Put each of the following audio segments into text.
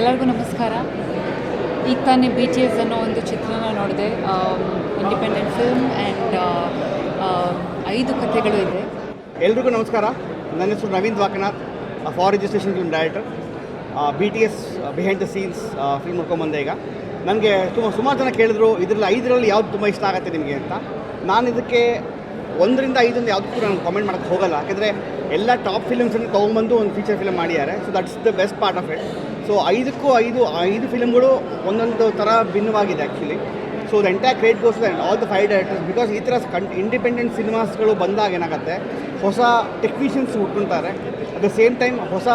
ಎಲ್ಲರಿಗೂ ನಮಸ್ಕಾರ. ಈಗ ತಾನೇ ಬಿ ಟಿ ಎಸ್ ಅನ್ನೋ ಒಂದು ಚಿತ್ರನ ನೋಡಿದೆ. ಇಂಡಿಪೆಂಡೆಂಟ್ ಫಿಲ್ಮ್ ಆ್ಯಂಡ್ ಐದು ಕಥೆಗಳು ಇದೆ. ಎಲ್ರಿಗೂ ನಮಸ್ಕಾರ. ನನ್ನ ಹೆಸರು Naveen Vakanath for registration film director B T S behind the scenes film ನೋಡ್ಕೊಂಬಂದೆ ಈಗ. ನನಗೆ ತುಂಬ ಸುಮಾರು ಜನ ಕೇಳಿದ್ರು, ಇದರಲ್ಲಿ ಐದರಲ್ಲಿ ಯಾವ್ದು ತುಂಬ ಇಷ್ಟ ಆಗುತ್ತೆ ನಿಮಗೆ ಅಂತ. ನಾನು ಇದಕ್ಕೆ ಒಂದರಿಂದ ಐದರಿಂದ ಕೂಡ ನಾನು ಕಾಮೆಂಟ್ ಮಾಡೋಕ್ಕೆ ಹೋಗಲ್ಲ. ಯಾಕೆಂದರೆ ಎಲ್ಲ ಟಾಪ್ ಫಿಲಮ್ಸನ್ನು ತೊಗೊಂಬಂದು ಒಂದು ಫೀಚರ್ ಫಿಲಮ್ ಮಾಡಿದ್ದಾರೆ. So that's the best part of it so ಐದಕ್ಕೂ ಐದು ಐದು ಫಿಲಮ್ಗಳು ಒಂದೊಂದು ಥರ ಭಿನ್ನವಾಗಿದೆ actually so the entire credit goes and all the five directors because ಈ ಥರ ಕನ್ ಇಂಡಿಪೆಂಡೆಂಟ್ ಸಿನಿಮಾಸ್ಗಳು ಬಂದಾಗ ಏನಾಗುತ್ತೆ, ಹೊಸ ಟೆಕ್ನಿಷಿಯನ್ಸ್ ಹುಟ್ಟುತ್ತಾರೆ ಅಟ್ ದ ಸೇಮ್ ಟೈಮ್ ಹೊಸ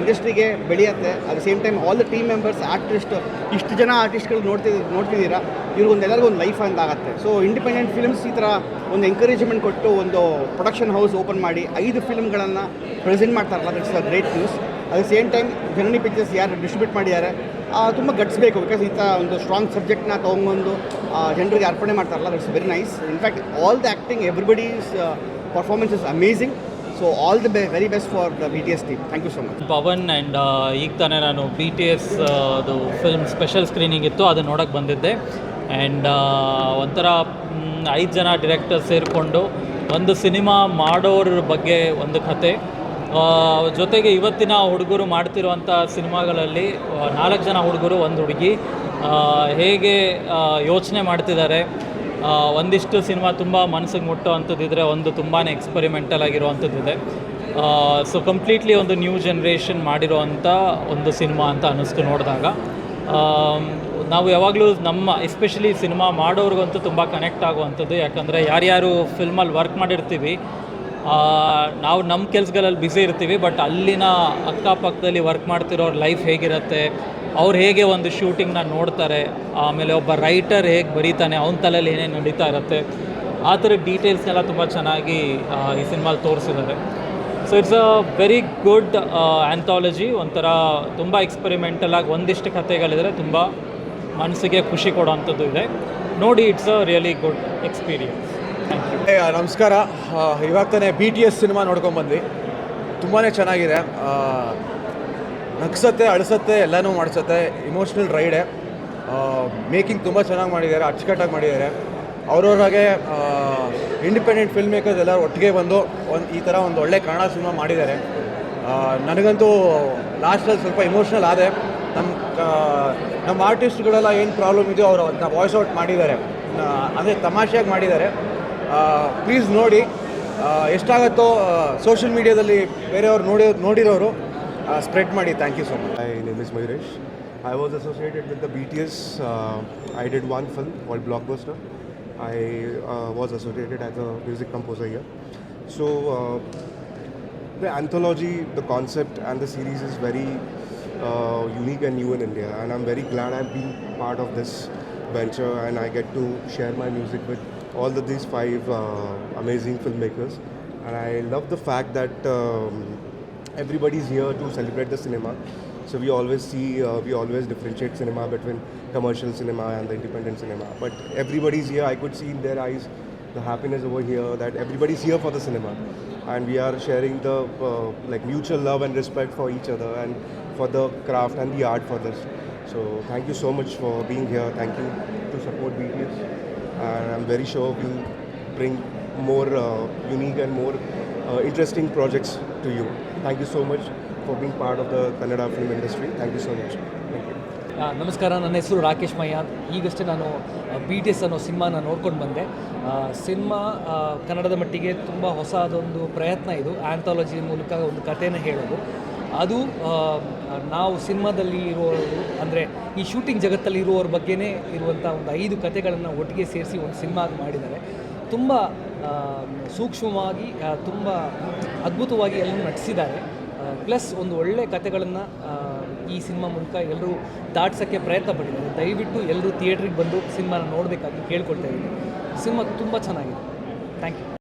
ಇಂಡಸ್ಟ್ರಿಗೆ ಬೆಳೆಯುತ್ತೆ. At the same time all the team members artist ಇಷ್ಟು ಜನ ಆರ್ಟಿಸ್ಟ್ಗಳು ನೋಡ್ತಿದ್, ನೋಡ್ತಿದ್ದೀರಾ? ಇವ್ರಿಗೊಂದು ಎಲ್ಲರಿಗೂ ಒಂದು ಲೈಫ್ ಅಂತ ಆಗುತ್ತೆ. ಸೊ ಇಂಡಿಪೆಂಡೆಂಟ್ ಫಿಲ್ಮ್ಸ್ ಈ ಥರ ಒಂದು ಎಂಕರೇಜ್ಮೆಂಟ್ ಕೊಟ್ಟು ಒಂದು ಪ್ರೊಡಕ್ಷನ್ ಹೌಸ್ ಓಪನ್ ಮಾಡಿ ಐದು ಫಿಲ್ಮ್ಗಳನ್ನು ಪ್ರೆಸೆಂಟ್ ಮಾಡ್ತಾರಲ್ಲ that's a great news at the same time Janani pictures ಯಾರು ಡಿಸ್ಟ್ರಿಬ್ಯೂಟ್ ಮಾಡಿದ್ದಾರೆ ತುಂಬ ಗಟ್ಸ್ಬೇಕು ಬಿಕಾಸ್ ಈ ಥರ ಒಂದು ಸ್ಟ್ರಾಂಗ್ ಸಬ್ಜೆಕ್ಟ್ನ ತೊಗೊಂಬಂದು ಜನರಿಗೆ ಅರ್ಪಣೆ ಮಾಡ್ತಾರಲ್ಲ that's very nice in fact all the acting everybody's performance is amazing so all the be very best for the B T S team thank you so much Pavan and ಈಗ ತಾನೇ ನಾನು B T S ಅದು film special screening ಇತ್ತು, ಅದನ್ನು ನೋಡೋಕ್ಕೆ ಬಂದಿದ್ದೆ. And ಒಂಥರ ಐದು ಜನ ಡಿರೆಕ್ಟರ್ ಸೇರಿಕೊಂಡು ಒಂದು ಸಿನಿಮಾ ಮಾಡೋರ ಬಗ್ಗೆ ಒಂದು ಕತೆ. ಜೊತೆಗೆ ಇವತ್ತಿನ ಹುಡುಗರು ಮಾಡ್ತಿರುವಂಥ ಸಿನಿಮಾಗಳಲ್ಲಿ ನಾಲ್ಕು ಜನ ಹುಡುಗರು, ಒಂದು ಹುಡುಗಿ ಹೇಗೆ ಯೋಚನೆ ಮಾಡ್ತಿದ್ದಾರೆ? ಒಂದಿಷ್ಟು ಸಿನಿಮಾ ತುಂಬ ಮನಸ್ಸಿಗೆ ಮುಟ್ಟೋ ಅಂಥದ್ದಿದ್ರೆ ಒಂದು ತುಂಬಾ ಎಕ್ಸ್ಪರಿಮೆಂಟಲ್ ಆಗಿರುವಂಥದ್ದಿದೆ ಸೊ ಕಂಪ್ಲೀಟ್ಲಿ ಒಂದು ನ್ಯೂ ಜನ್ರೇಷನ್ ಮಾಡಿರೋವಂಥ ಒಂದು ಸಿನಿಮಾ ಅಂತ ಅನ್ನಿಸ್ತು ನೋಡಿದಾಗ. ನಾವು ಯಾವಾಗಲೂ ನಮ್ಮ ಎಸ್ಪೆಷಲಿ ಸಿನಿಮಾ ಮಾಡೋರಿಗಂತೂ ತುಂಬ ಕನೆಕ್ಟ್ ಆಗುವಂಥದ್ದು. ಯಾಕಂದರೆ ಯಾರ್ಯಾರು ಫಿಲ್ಮಲ್ಲಿ ವರ್ಕ್ ಮಾಡಿರ್ತೀವಿ ನಾವು ನಮ್ಮ ಕೆಲಸಗಳಲ್ಲಿ ಬ್ಯುಸಿ ಇರ್ತೀವಿ ಬಟ್ ಅಲ್ಲಿನ ಅಕ್ಕಪಕ್ಕದಲ್ಲಿ ವರ್ಕ್ ಮಾಡ್ತಿರೋರ ಲೈಫ್ ಹೇಗಿರುತ್ತೆ? ಅವ್ರು ಹೇಗೆ ಒಂದು ಶೂಟಿಂಗ್ನ ನೋಡ್ತಾರೆ, ಆಮೇಲೆ ಒಬ್ಬ ರೈಟರ್ ಹೇಗೆ ಬರೀತಾನೆ, ಅವನ ತಲೆಯಲ್ಲಿ ಏನೇನು ನಡೀತಾ ಇರುತ್ತೆ, ಆ ಥರ ಡೀಟೇಲ್ಸ್ನೆಲ್ಲ ತುಂಬ ಚೆನ್ನಾಗಿ ಈ ಸಿನಿಮಾಲಿ ತೋರಿಸಿದ್ದಾರೆ so it's a very good anthology ಒಂಥರ ತುಂಬ ಎಕ್ಸ್ಪೆರಿಮೆಂಟಲ್ ಆಗಿ ಒಂದಿಷ್ಟು ಕಥೆಗಳಿದ್ರೆ ತುಂಬ ಮನಸ್ಸಿಗೆ ಖುಷಿ ಕೊಡೋವಂಥದ್ದು ಇದೆ. ನೋಡಿ it's a really good experience ನಮಸ್ಕಾರ. ಇವಾಗ ತಾನೇ ಬಿ ಟಿ ಎಸ್ ಸಿನಿಮಾ ನೋಡ್ಕೊಂಬಂದ್ವಿ. ತುಂಬಾ ಚೆನ್ನಾಗಿದೆ. ನಗ್ಸತ್ತೆ, ಅಳಿಸತ್ತೆ, ಎಲ್ಲನೂ ಮಾಡಿಸತ್ತೆ. ಇಮೋಷ್ನಲ್ ರೈಡೆ ಮೇಕಿಂಗ್ ತುಂಬ ಚೆನ್ನಾಗಿ ಮಾಡಿದ್ದಾರೆ, ಅಚ್ಚುಕಟ್ಟಾಗಿ ಮಾಡಿದ್ದಾರೆ. ಅವ್ರವ್ರಾಗೆ ಇಂಡಿಪೆಂಡೆಂಟ್ ಫಿಲ್ಮ್ ಮೇಕರ್ಸ್ ಎಲ್ಲರೂ ಒಟ್ಟಿಗೆ ಬಂದು ಒಂದು, ಈ ಥರ ಒಂದು ಒಳ್ಳೆ ಕನ್ನಡ ಸಿನಿಮಾ ಮಾಡಿದ್ದಾರೆ. ನನಗಂತೂ ಲಾಸ್ಟಲ್ಲಿ ಸ್ವಲ್ಪ ಇಮೋಷ್ನಲ್ ಆದೆ. ನಮ್ಮ ನಮ್ಮ ಆರ್ಟಿಸ್ಟ್ಗಳೆಲ್ಲ ಏನು ಪ್ರಾಬ್ಲಮ್ ಇದೆಯೋ ಅವರು ಅದನ್ನ ವಾಯ್ಸ್ ಔಟ್ ಮಾಡಿದ್ದಾರೆ. ಅಂದರೆ ತಮಾಷೆಯಾಗಿ ಮಾಡಿದ್ದಾರೆ. ಪ್ಲೀಸ್ ನೋಡಿ. ಎಷ್ಟಾಗತ್ತೋ ಸೋಷಿಯಲ್ ಮೀಡಿಯಾದಲ್ಲಿ ಬೇರೆಯವ್ರು ನೋಡಿ, ನೋಡಿರೋರು. ಸ್ಪ್ರೆಡ್ ಮಾಡಿ thank you so much My name is Mayuresh. I was associated with the BTS. Uh, I did one film called Blockbuster. I uh, was associated as a music composer here. So, uh, the anthology, the concept, and the series is very uh, unique and new in India. And I'm very glad I've been part of this venture and I get to share my music with all of these five uh, amazing filmmakers. And I love the fact that. Um, everybody's here to celebrate the cinema. So we always see, uh, we always differentiate cinema between commercial cinema and the independent cinema. But everybody's here. I could see in their eyes the happiness over here that everybody's here for the cinema, and we are sharing the uh, like mutual love and respect for each other and for the craft and the art for this. So thank you so much for being here. Thank you to support BTS, and I'm very sure we'll bring more uh, unique and more uh, interesting projects to you. Thank you so much for being part of the Kannada film industry. Thank you so much. Thank. ನಮಸ್ಕಾರ ನನ್ನ ಹೆಸರು ರಾಕೇಶ್ ಮಯ್ಯ ಈಗಷ್ಟೇ ನಾನು B T S ಅನ್ನೋ ಸಿನಿಮಾನ ನೋಡ್ಕೊಂಡು ಬಂದೆ cinema ಕನ್ನಡದ ಮಟ್ಟಿಗೆ ತುಂಬ ಹೊಸದೊಂದು ಪ್ರಯತ್ನ ಇದು ಆ್ಯಂಥಾಲಜಿ ಮೂಲಕ ಒಂದು ಕಥೆನ ಹೇಳೋದು ಅದು ನಾವು ಸಿನಿಮಾದಲ್ಲಿ ಇರುವವರು ಅಂದರೆ ಈ ಶೂಟಿಂಗ್ ಜಗತ್ತಲ್ಲಿ ಇರುವವ್ರ ಬಗ್ಗೆನೇ ಇರುವಂಥ ಒಂದು ಐದು ಕಥೆಗಳನ್ನು ಒಟ್ಟಿಗೆ ಸೇರಿಸಿ ಒಂದು ಸಿನಿಮಾ ಮಾಡಿದ್ದಾರೆ ತುಂಬ ಸೂಕ್ಷ್ಮವಾಗಿ ತುಂಬ ಅದ್ಭುತವಾಗಿ ಎಲ್ಲರೂ ನಟಿಸಿದ್ದಾರೆ. ಪ್ಲಸ್ ಒಂದು ಒಳ್ಳೆ ಕತೆಗಳನ್ನು ಈ ಸಿನಿಮಾ ಮೂಲಕ ಎಲ್ಲರೂ ದಾಟ್ಸೋಕ್ಕೆ ಪ್ರಯತ್ನ ಪಟ್ಟಿದ್ದಾರೆ. ದಯವಿಟ್ಟು ಎಲ್ಲರೂ ಥಿಯೇಟ್ರಿಗೆ ಬಂದು ಸಿನಿಮಾನ ನೋಡಬೇಕಾಗಿ ಕೇಳ್ಕೊಳ್ತಾ ಇದ್ದೀನಿ. ಸಿನಿಮಾ ತುಂಬ ಚೆನ್ನಾಗಿದೆ. Thank you